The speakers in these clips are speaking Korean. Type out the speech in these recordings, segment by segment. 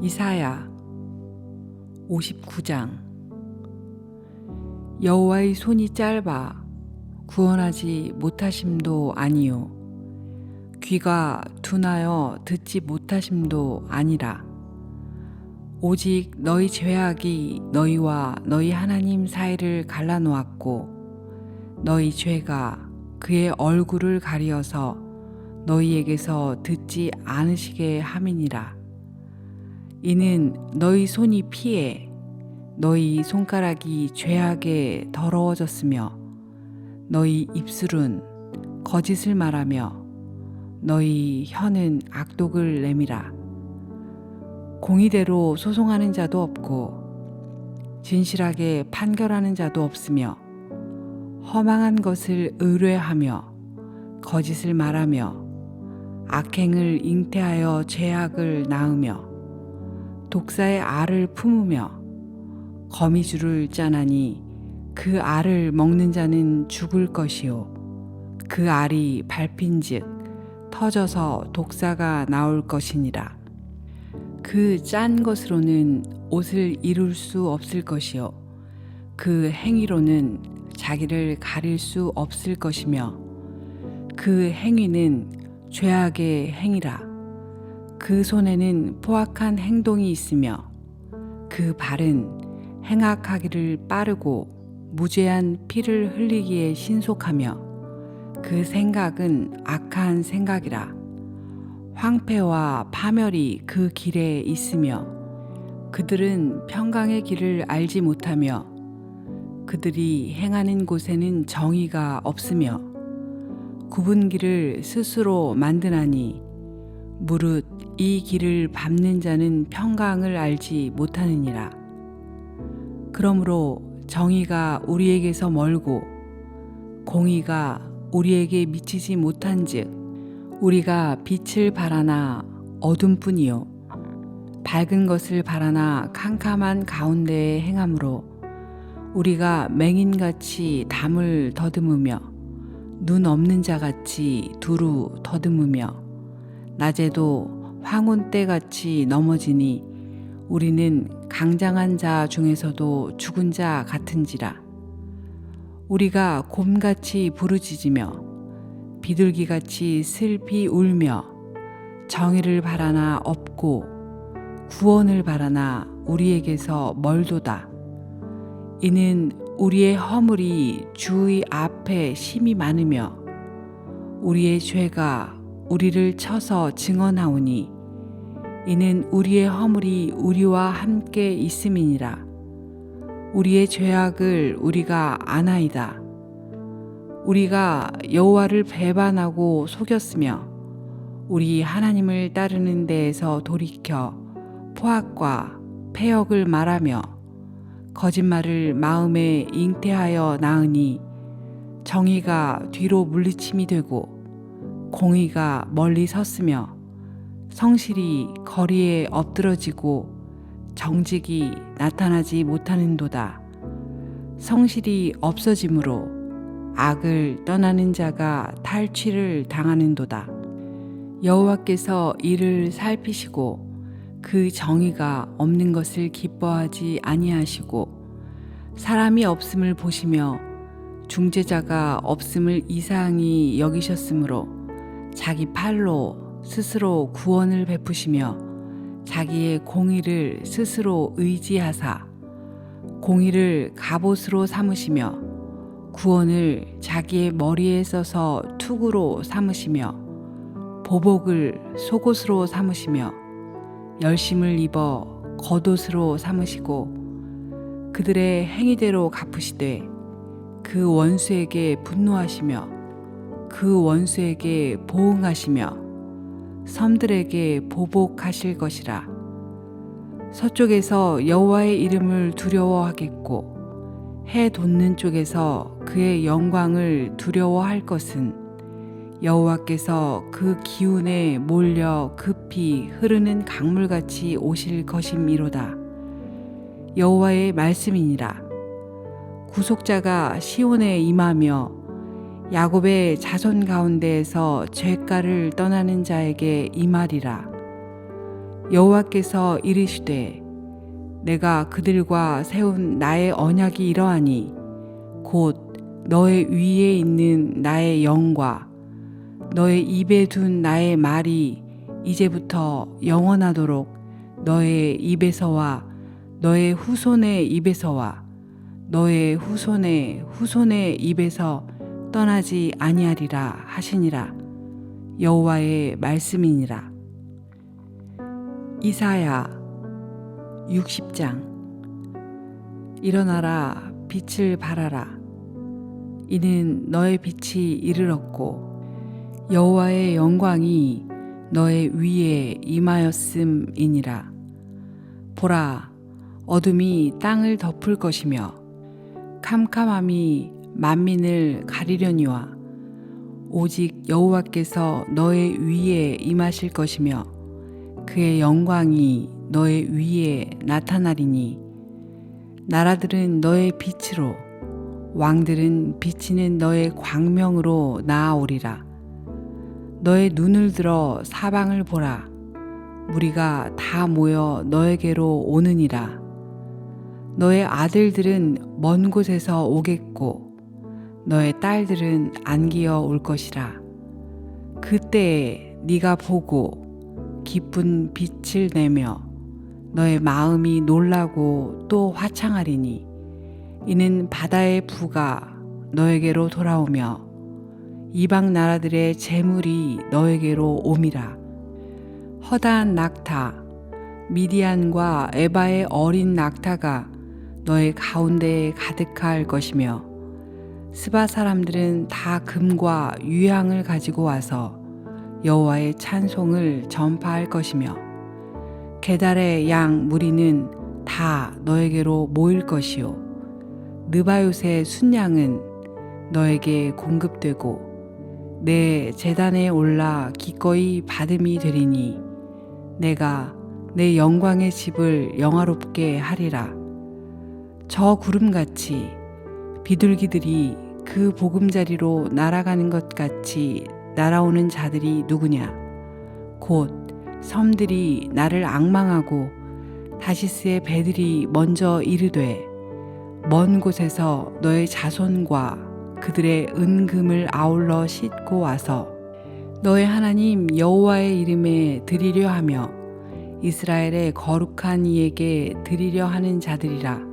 이사야 59장. 여호와의 손이 짧아 구원하지 못하심도 아니요. 귀가 둔하여 듣지 못하심도 아니라. 오직 너희 죄악이 너희와 너희 하나님 사이를 갈라놓았고 너희 죄가 그의 얼굴을 가리어서 너희에게서 듣지 않으시게 함이니라 이는 너희 손이 피해 너희 손가락이 죄악에 더러워졌으며 너희 입술은 거짓을 말하며 너희 혀는 악독을 내밀어 공의대로 소송하는 자도 없고 진실하게 판결하는 자도 없으며 허망한 것을 의뢰하며 거짓을 말하며 악행을 잉태하여 죄악을 낳으며 독사의 알을 품으며 거미줄을 짜나니 그 알을 먹는 자는 죽을 것이요. 그 알이 밟힌즉 터져서 독사가 나올 것이니라. 그 짠 것으로는 옷을 이룰 수 없을 것이요. 그 행위로는 자기를 가릴 수 없을 것이며 그 행위는 죄악의 행위라 그 손에는 포악한 행동이 있으며 그 발은 행악하기를 빠르고 무죄한 피를 흘리기에 신속하며 그 생각은 악한 생각이라. 황폐와 파멸이 그 길에 있으며 그들은 평강의 길을 알지 못하며 그들이 행하는 곳에는 정의가 없으며 굽은 길을 스스로 만드나니 무릇 이 길을 밟는 자는 평강을 알지 못하느니라. 그러므로 정의가 우리에게서 멀고 공의가 우리에게 미치지 못한즉 우리가 빛을 바라나 어둠뿐이요 밝은 것을 바라나 캄캄한 가운데에 행함으로 우리가 맹인같이 담을 더듬으며 눈 없는 자같이 두루 더듬으며 낮에도 황혼 때 같이 넘어지니 우리는 강장한 자 중에서도 죽은 자 같은지라. 우리가 곰같이 부르짖으며 비둘기같이 슬피 울며 정의를 바라나 없고 구원을 바라나 우리에게서 멀도다. 이는 우리의 허물이 주의 앞에 심이 많으며 우리의 죄가 우리를 쳐서 증언하오니 이는 우리의 허물이 우리와 함께 있음이니라. 우리의 죄악을 우리가 아나이다. 우리가 여호와를 배반하고 속였으며 우리 하나님을 따르는 데에서 돌이켜 포악과 폐역을 말하며 거짓말을 마음에 잉태하여 낳으니 정의가 뒤로 물리침이 되고 공의가 멀리 섰으며 성실이 거리에 엎드러지고 정직이 나타나지 못하는도다. 성실이 없어지므로 악을 떠나는 자가 탈취를 당하는도다. 여호와께서 이를 살피시고 그 정의가 없는 것을 기뻐하지 아니하시고 사람이 없음을 보시며 중재자가 없음을 이상히 여기셨으므로 자기 팔로 스스로 구원을 베푸시며 자기의 공의를 스스로 의지하사 공의를 갑옷으로 삼으시며 구원을 자기의 머리에 써서 투구로 삼으시며 보복을 속옷으로 삼으시며 열심을 입어 겉옷으로 삼으시고 그들의 행위대로 갚으시되 그 원수에게 분노하시며 그 원수에게 보응하시며 섬들에게 보복하실 것이라. 서쪽에서 여호와의 이름을 두려워하겠고 해 돋는 쪽에서 그의 영광을 두려워할 것은 여호와께서 그 기운에 몰려 급히 흐르는 강물같이 오실 것임이로다. 여호와의 말씀이니라. 구속자가 시온에 임하며 야곱의 자손 가운데에서 죄가를 떠나는 자에게 이 말이라. 여호와께서 이르시되 내가 그들과 세운 나의 언약이 이러하니 곧 너의 위에 있는 나의 영과 너의 입에 둔 나의 말이 이제부터 영원하도록 너의 입에서와 너의 후손의 입에서와 너의 후손의 후손의 입에서 떠나지 아니하리라 하시니라. 여호와의 말씀이니라. 이사야 60장. 일어나라 빛을 발하라. 이는 너의 빛이 이르렀고 여호와의 영광이 너의 위에 임하였음이니라. 보라 어둠이 땅을 덮을 것이며 캄캄함이 만민을 가리려니와 오직 여호와께서 너의 위에 임하실 것이며 그의 영광이 너의 위에 나타나리니 나라들은 너의 빛으로 왕들은 비치는 너의 광명으로 나아오리라. 너의 눈을 들어 사방을 보라. 무리가 다 모여 너에게로 오느니라. 너의 아들들은 먼 곳에서 오겠고 너의 딸들은 안기어 올 것이라. 그때에 네가 보고 기쁜 빛을 내며 너의 마음이 놀라고 또 화창하리니 이는 바다의 부가 너에게로 돌아오며 이방 나라들의 재물이 너에게로 옴이라. 허다한 낙타 미디안과 에바의 어린 낙타가 너의 가운데에 가득할 것이며 스바 사람들은 다 금과 유향을 가지고 와서 여호와의 찬송을 전파할 것이며 게달의 양 무리는 다 너에게로 모일 것이요 느바요의 순양은 너에게 공급되고 내 재단에 올라 기꺼이 받음이 되리니 내가 내 영광의 집을 영화롭게 하리라. 저 구름같이 비둘기들이 그 보금자리로 날아가는 것 같이 날아오는 자들이 누구냐? 곧 섬들이 나를 악망하고 다시스의 배들이 먼저 이르되 먼 곳에서 너의 자손과 그들의 은금을 아울러 싣고 와서 너의 하나님 여호와의 이름에 드리려 하며 이스라엘의 거룩한 이에게 드리려 하는 자들이라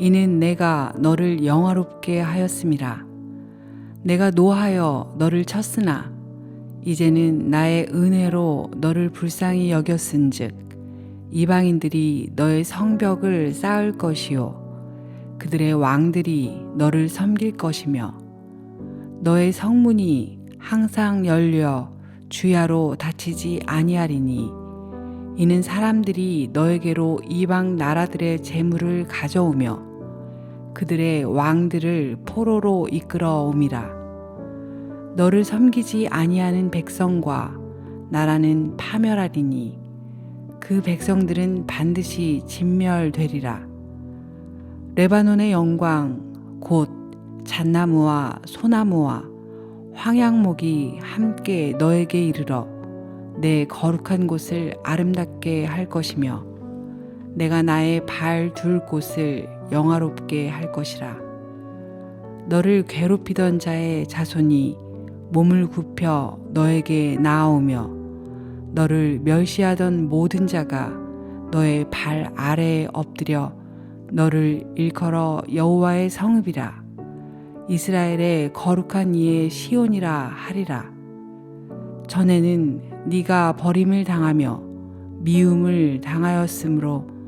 이는 내가 너를 영화롭게 하였음이라. 내가 노하여 너를 쳤으나 이제는 나의 은혜로 너를 불쌍히 여겼은즉 이방인들이 너의 성벽을 쌓을 것이요. 그들의 왕들이 너를 섬길 것이며 너의 성문이 항상 열려 주야로 닫히지 아니하리니 이는 사람들이 너에게로 이방 나라들의 재물을 가져오며 그들의 왕들을 포로로 이끌어 옴이라 너를 섬기지 아니하는 백성과 나라는 파멸하리니 그 백성들은 반드시 진멸되리라. 레바논의 영광 곧 잣나무와 소나무와 황양목이 함께 너에게 이르러 내 거룩한 곳을 아름답게 할 것이며 내가 나의 발 둘 곳을 영화롭게 할 것이라. 너를 괴롭히던 자의 자손이 몸을 굽혀 너에게 나아오며 너를 멸시하던 모든 자가 너의 발 아래에 엎드려 너를 일컬어 여호와의 성읍이라. 이스라엘의 거룩한 이의 시온이라 하리라. 전에는 네가 버림을 당하며 미움을 당하였으므로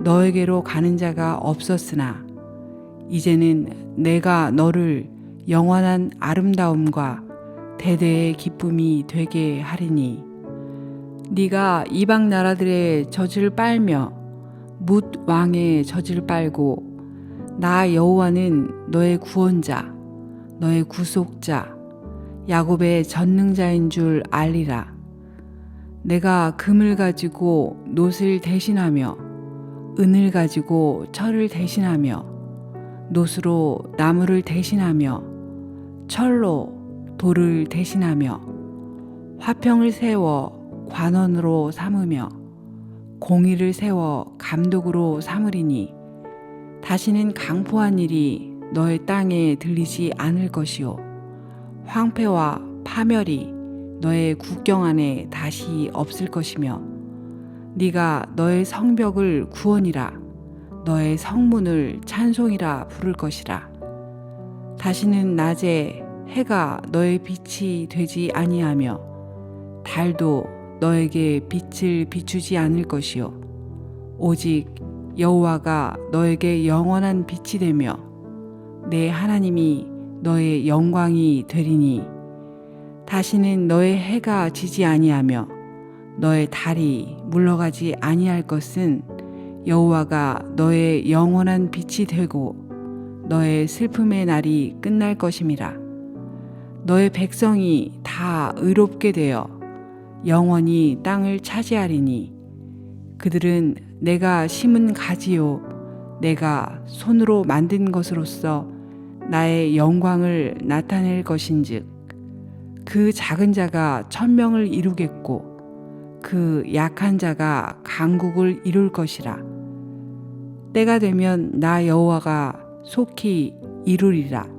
너에게로 가는 자가 없었으나 이제는 내가 너를 영원한 아름다움과 대대의 기쁨이 되게 하리니 네가 이방 나라들의 젖을 빨며 뭇 왕의 젖을 빨고 나 여호와는 너의 구원자 너의 구속자 야곱의 전능자인 줄 알리라. 내가 금을 가지고 놋을 대신하며 은을 가지고 철을 대신하며 놋으로 나무를 대신하며 철로 돌을 대신하며 화평을 세워 관원으로 삼으며 공의를 세워 감독으로 삼으리니 다시는 강포한 일이 너의 땅에 들리지 않을 것이요. 황폐와 파멸이 너의 국경 안에 다시 없을 것이며 네가 너의 성벽을 구원이라 너의 성문을 찬송이라 부를 것이라. 다시는 낮에 해가 너의 빛이 되지 아니하며 달도 너에게 빛을 비추지 않을 것이요. 오직 여호와가 너에게 영원한 빛이 되며 내 하나님이 너의 영광이 되리니 다시는 너의 해가 지지 아니하며 너의 달이 물러가지 아니할 것은 여호와가 너의 영원한 빛이 되고 너의 슬픔의 날이 끝날 것임이라. 너의 백성이 다 의롭게 되어 영원히 땅을 차지하리니 그들은 내가 심은 가지요 내가 손으로 만든 것으로서 나의 영광을 나타낼 것인즉 그 작은 자가 천명을 이루겠고 그 약한 자가 강국을 이룰 것이라. 때가 되면 나 여호와가 속히 이루리라